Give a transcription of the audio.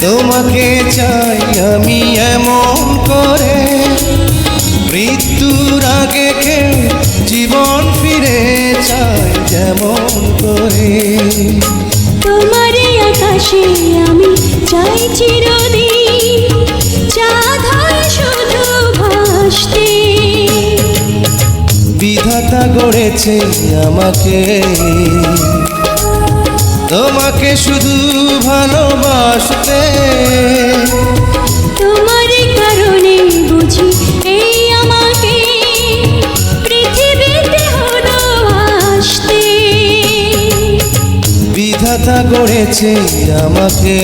তোমাকে চাই আমি এমন করে। মৃত্যুর আগে কেউ জীবন ফিরে চাই যেমন করে। তোমারই আকাশে আমি চাই চিরদিন। চাঁদ শুধু ভাসতে। বিধাতা গড়েছে আমাকে। তোমাকে শুধু ভালোবাসতে। তোমার কারণে বুঝি এই আমাকে পৃথিবীতে হলো আসতে বিধাতা গড়েছে আমাকে।